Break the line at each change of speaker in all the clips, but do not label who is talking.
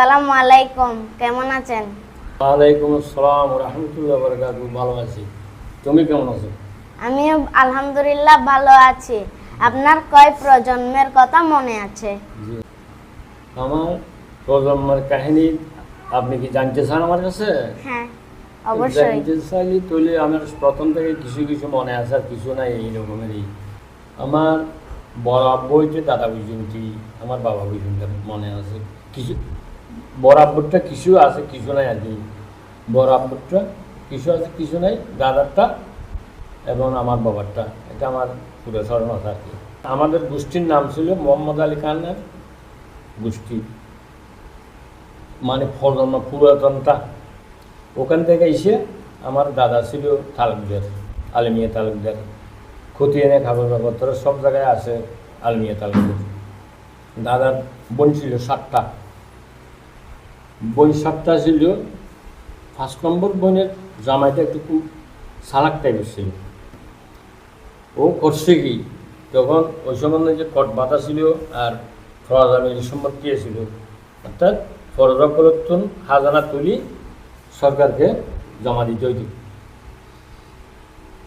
আসসালামু আলাইকুম কেমন আছেন?
ওয়ালাইকুম আসসালাম রহমতুল্লাহ বরকাত ভালো আছি। তুমি কেমন আছো?
আমি আলহামদুলিল্লাহ ভালো আছি। আপনার কয় প্রজন্মের কথা মনে আছে?
আমার প্রজন্মের কাহিনী আপনি কি জানতে চান আমার কাছে?
হ্যাঁ অবশ্যই।
জানতে চাইলে তাহলে আমার প্রথম থেকে কিছু কিছু মনে আছে আর কিছু নাই এই রকমেরই। আমার বড় আব্বু হইতে দাদা বুঝুনটি আমার বাবা বুঝুনটা মনে আছে। কিছু বড় আব্বুরটা কিছু আছে, কিছু নাই আর কি বড় আব্বুরটা কিছু আছে, কিছু নাই, দাদারটা এবং আমার বাবারটা। এটা আমার পুরো স্মরণ আছে আর আমাদের গোষ্ঠীর নাম ছিল মোহাম্মদ আলী খানের গোষ্ঠী। মানে প্রজন্ম পুরাতনটা ওখান থেকে এসে আমার দাদা ছিল তালুকদার, আলমিয়া তালুকদার। খতিয়ে এনে খাবার ব্যাপার সব জায়গায় আছে, আলমিয়া তালুকদার। দাদার বোন ছিল সাতটা। বোন সাতটা ছিল। ফার্স্ট নম্বর বোনের জামাইটা একটু খুব সালাক টাইপের ছিল। ও করছে কি? তখন ওই সময় যে কট বাতা ছিল আর ফরজ আমির সম্পত্তি ছিল, অর্থাৎ ফরজা খাজানা তুলি সরকারকে জমা দিতে হইত।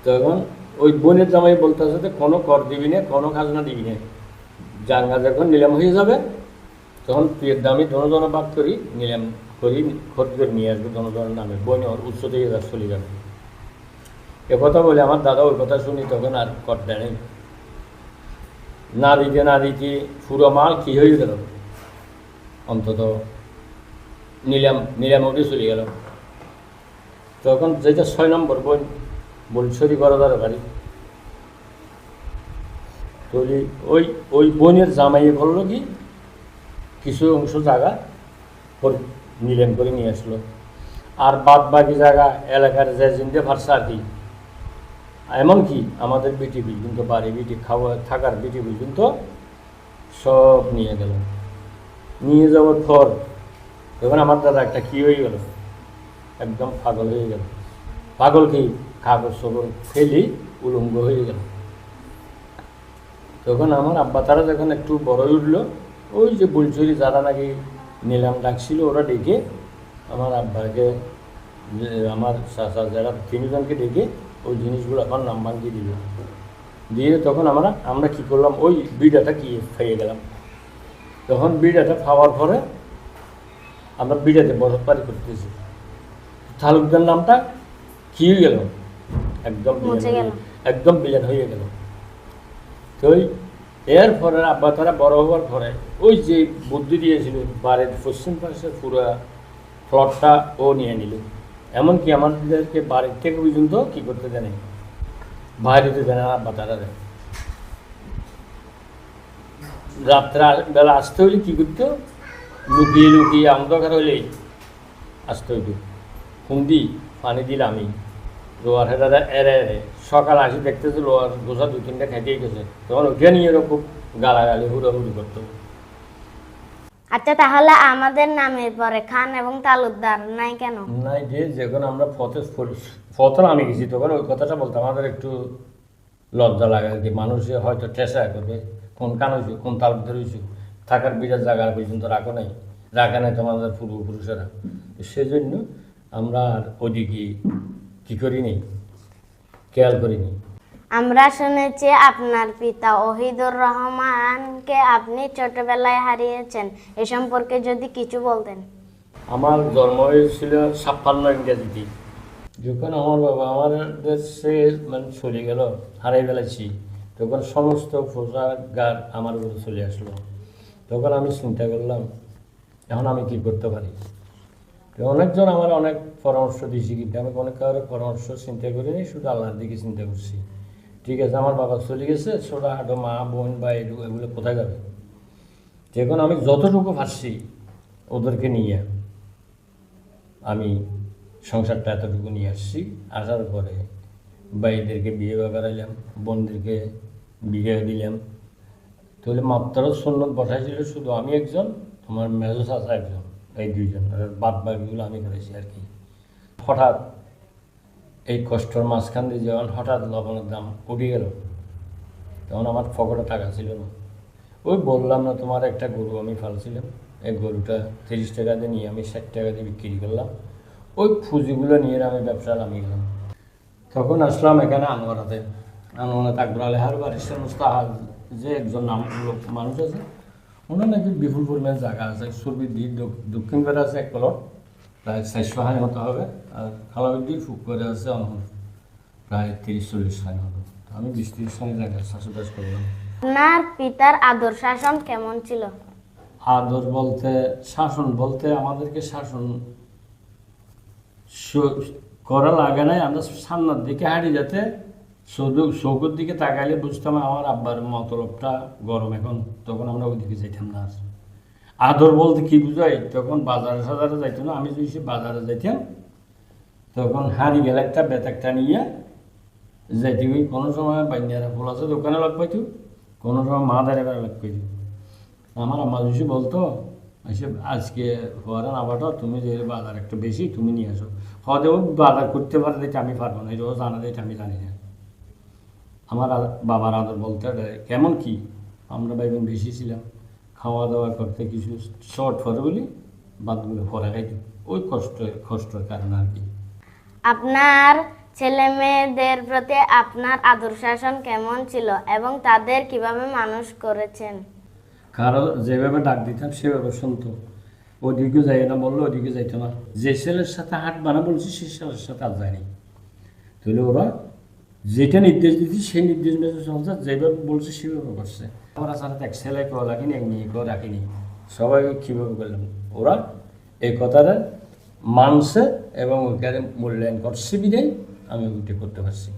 তখন ওই বোনের জামাই বলতেছে যে কোনো কর দিবি না, কোনো খাজনা দিবি না। জাঙ্গা যখন নিলাম হয়ে যাবে তখন প্রিয়ের দামি জনজন বাদ করি, নিলাম করি খরচ করে নিয়ে আসবে জনজনের নামে। বোন ওর উচ্চ থেকে যা চলে যাবে। এ কথা বলে আমার দাদা ওই কথা শুনি, তখন আর কর দেয় না দিতে না দিতে পুরো মাল কী হয়ে গেল? অন্তত নিলাম নিলাম অবধি চলে গেল। তখন যেটা ছয় নম্বর বোন বলছরি গরদার বাড়ি তৈরি ওই ওই বোনের জামাইয়ে বলল কি কিছু অংশ জায়গা নিলাম করে নিয়ে আসলো। আর বাদ বাকি জায়গা এলাকার যে জিন্দে ভারসা আর কি এমনকি আমাদের বিটি পর্যন্ত বাড়ি বিটি, খাওয়া, থাকার বিটি পর্যন্ত সব নিয়ে গেল। নিয়ে যাওয়ার পর তখন আমার দাদা একটা কী হয়ে গেল? একদম পাগল হয়ে গেল। পাগল কি? কাগজ সগজ ফেলি উলঙ্গ হয়ে গেল। তখন আমার আব্বা তারা যখন একটু বড় হয়ে উঠল ওই যে বুলচুরি যারা নাকি নিলাম ডাকছিল ওরা ডেকে আমার আব্বাকে আমার চাচা যারা তিনজনকে ডেকে ওই জিনিসগুলো এখন নাম ভাঙিয়ে দিল। দিয়ে তখন আমরা আমরা কি করলাম ওই বিড়াটা কি খাইয়ে গেলাম। তখন বিড়াটা খাওয়ার পরে আমরা বিড়াতে পারি করতেছি। তালুকদার নামটা কি হয়ে গেল? একদম একদম বিলেন হয়ে গেল। তো ওই এর পরে আব্বা তারা বড় হওয়ার পরে ওই যে বুদ্ধি দিয়েছিল বাড়ির পশ্চিম পাশে পুরো ফ্লটটা ও নিয়ে নিল। এমনকি আমাদেরকে বাড়ির থেকে পর্যন্ত কি করতে জানে বাইরে দিতে জানে আব্বা তারা। রাত্রে বেলা আসতে হলে কী করতো? লুকিয়ে লুকিয়ে অন্ধকার হলেই আসতে হইতো। হুন্দি পানি দিলাম আমি। লোয়ার হেদাদা এরে এরে। সকাল আসি দেখতেছে লোয়ার গোসা দু তিনটা খাইতেই গেছে। তখন উঠে নিয়ে এরকম গালাগালি হুড়াহুড়ি করতো।
আচ্ছা তাহলে আমাদের নামের পরে খান এবং তালুকদার নাই কেন?
নাই যে যখন আমরা ফতে ফতন আমি গেছি তখন ওই কথাটা বলতে আমাদের একটু লজ্জা লাগে আর কি। মানুষে হয়তো টেসা করবে কোন কান হয়েছে কোন তাল ভিতরে হয়েছে থাকার বিরাট জায়গা পর্যন্ত রাখো নাই রাখা নাই তোমাদের পূর্বপুরুষেরা। সেজন্য আমরা আর ওদিকে কী করিনি খেয়াল করিনি।
আমরা শুনেছি আপনার পিতা ওহিদুর রহমানকে আপনি ছোটবেলায় হারিয়েছেন। এ সম্পর্কে যদি কিছু বলতেন।
আমার জন্ম হয়েছিল ছাপ্পান্ন ইংরেজিতে। যখন আমার বাবা আমার দেশে মানে চলে গেল হারাই ফেলেছি তখন সমস্ত পোশাকার আমার উপরে চলে আসলো। তখন আমি চিন্তা করলাম এখন আমি কি করতে পারি? অনেকজন আমার অনেক পরামর্শ দিয়েছি কিন্তু আমি অনেক কারোর পরামর্শ চিন্তা করিনি, শুধু আল্লাহর দিকে চিন্তা করছি। ঠিক আছে, আমার বাবা চলে গেছে, ছোটা হাটো মা, বোন বা এগুলো কোথায় যাবে? যখন আমি যতটুকু পারছি ওদেরকে নিয়ে আমি সংসারটা এতটুকু নিয়ে আসছি। আসার পরে ভাইদেরকে বিয়ে করাইলাম, বোনদেরকে বিয়ে দিলাম। তাহলে মাত্র সন্ন্যত বসাইছিল শুধু আমি একজন আমার মেজো চাচা একজন। এই দুইজন বাদ বাকিগুলো আমি করেছি আর কি। হঠাৎ এই কষ্টর মাঝখান দিয়ে যখন হঠাৎ লবণের দাম উঠে গেল, তখন আমার ফকটে টাকা ছিল না। ওই বললাম না, তোমার একটা গরু আমি ফালছিলাম। এই গরুটা তিরিশ টাকা দিয়ে নিয়ে আমি ষাট টাকা দিয়ে বিক্রি করলাম। ওই পুঁজিগুলো নিয়ে আমি ব্যবসা নামিয়ে গেলাম। তখন আসলাম এখানে আনোয়ারাতে। আনোয়ারাতে আকবর আলী হার বাড়ির সমস্ত যে একজন নাম লোক মানুষ আছে ওনার নাকি বিপুল পরিমাণ জায়গা আছে সুরবিদ্দির দক্ষিণ পারে আছে এক প্লট প্রায় চারশো হানি মতো হবে আর খালাবিদ্দির ফুক করে আছে প্রায় তিরিশ চল্লিশ হানি মতো তো আমি বিশ তিরিশ হানি জায়গা চাষবাস করলাম
আপনার পিতার আদর শাসন কেমন ছিল?
আদর বলতে শাসন বলতে আমাদেরকে শাসন করা লাগে নাই আমরা সামনের দিকে হাঁটি যাতে সৌদ- চৌকোর দিকে তাকাইলে বুঝতাম আমার আব্বার মতলবটা গরম এখন, তখন আমরা ওইদিকে যাইতাম না আদর বলতে কি বুঝাই? তখন বাজারে সাজারে যাইতো না, আমি যদি বাজারে যাইতাম, তখন হাঁড়ি গেলে একটা বেতাকটা নিয়ে যাইতে গই কোনো সময় বাইন্যারা ফুল আছে, দোকানে লাগ পাইতো কোনো সময় মা দাঁড়িয়ে লাগ পাইতো আমার আম্মা যদি বলতো এসে আজকে হওয়ার না তুমি যে বাজার একটু বেশি, তুমি নিয়ে আসো। হয়তো বাজার করতে পারে দেখে আমি পারব না, এটা ও জানা দেখে আমি জানি না। আমার বাবার আদর বলতে কেমন কি? আমরা ভাই বোন বেশি ছিলাম। খাওয়া দাওয়া করতে কিছু শর্ট ফরে বলি বাদগুলো পরে খাইতো। ওই কষ্ট কষ্টের কারণে আর কি।
আপনার ছেলে মেয়েদের প্রতি আপনার আদর শাসন কেমন ছিল এবং তাদের কীভাবে মানুষ করেছেন?
কারও যেভাবে ডাক দিতাম সেভাবে শুনতো। ওদিকে যাই না বলল ওদিকে যাইতো না। যে ছেলের সাথে হাট বানা বলছি সে ছেলের সাথে আর যায়নি তাহলে ওরা যেটা নির্দেশ দিচ্ছি সেই নির্দেশ মেনে চলছে। যেভাবে বলছে সেভাবে করছে। ওরা সাথে এক ছেলে কেউ রাখিনি এক মেয়ে কেউ রাখিনি সবাই কীভাবে করলাম? ওরা এই কথাটা মানছে এবং ওইখানে মূল্যায়ন করছে বিদায় আমি ওইটা করতে পারছি।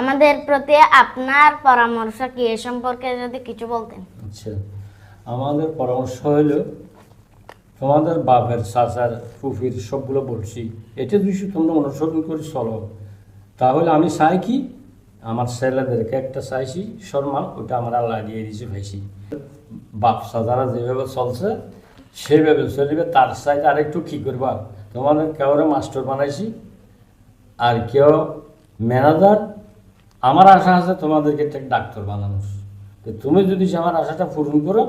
আমাদের প্রতি আপনার পরামর্শ কি এ সম্পর্কে যদি কিছু বলতেন?
আচ্ছা আমাদের পরামর্শ হলো তোমাদের বাপের চাচার ফুফির সবগুলো বলছি। এটা যদি তোমরা অনুসরণ করে চলো। তাহলে আমি চাই কি? আমার ছেলেদেরকে একটা চাইছি, শর্মা ওটা আমার আল্লাহ দিয়ে দিয়েছে ভাইছি। বাপ যারা যেভাবে চলছে, সেভাবে চলবে, তার চাইতে আরেকটু কী করবা? তোমাদের কেউরে মাস্টার বানাইছি, আর কেউ ম্যানেজার। আমার আশা আছে তোমাদেরকে একটা ডাক্তার বানানো তো তুমি যদি আমার আশাটা পূরণ করো,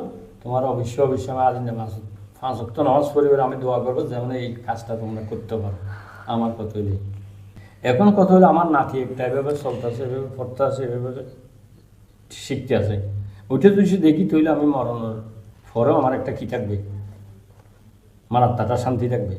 তোমার অবশ্যই অবশ্যই আমার আজ নামাজ পাঁচ অক্ট নামাজ পরিবার আমি দোয়া করব, যেমন এই কাজটা তোমরা করতে পারো। আমার কত এখন কথা হলো আমার নাতি একটা এভাবে চলতেছে, এভাবে পড়তে আছে এভাবে শিখতে আছে। ওইটা যদি দেখি তৈলে আমি মরণের পরেও আমার একটা কী থাকবে? আমার আত্মাটা শান্তি থাকবে।